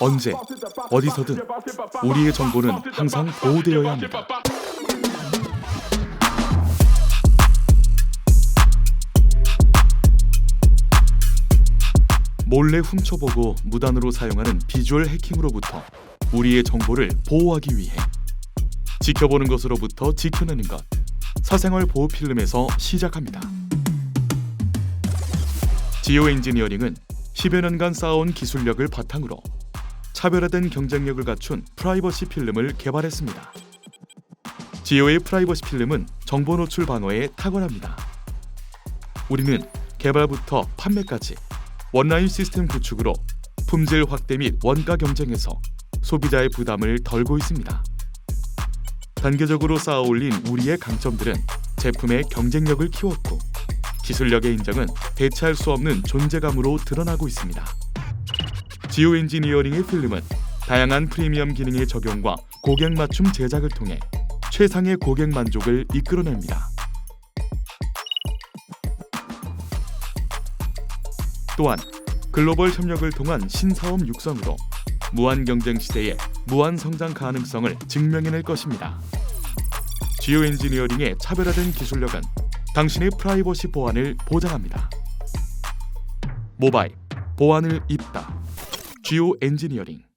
언제 어디서든 우리의 정보는 항상 보호되어야 합니다. 몰래 훔쳐보고 무단으로 사용하는 비주얼 해킹으로부터 우리의 정보를 보호하기 위해 지켜보는 것으로부터 지켜내는 것 사생활 보호 필름에서 시작합니다. 지오 엔지니어링은 10여 년간 쌓아온 기술력을 바탕으로 차별화된 경쟁력을 갖춘 프라이버시 필름을 개발했습니다. 지오의 프라이버시 필름은 정보 노출 방어에 탁월합니다. 우리는 개발부터 판매까지 원라인 시스템 구축으로 품질 확대 및 원가 경쟁에서 소비자의 부담을 덜고 있습니다. 단계적으로 쌓아올린 우리의 강점들은 제품의 경쟁력을 키웠고 기술력의 인정은 대체할 수 없는 존재감으로 드러나고 있습니다. 지오 엔지니어링의 필름은 다양한 프리미엄 기능의 적용과 고객 맞춤 제작을 통해 최상의 고객 만족을 이끌어냅니다. 또한 글로벌 협력을 통한 신사업 육성으로 무한 경쟁 시대의 무한 성장 가능성을 증명해낼 것입니다. 지오 엔지니어링의 차별화된 기술력은 당신의 프라이버시 보안을 보장합니다. 모바일 보안을 입다. 지오 엔지니어링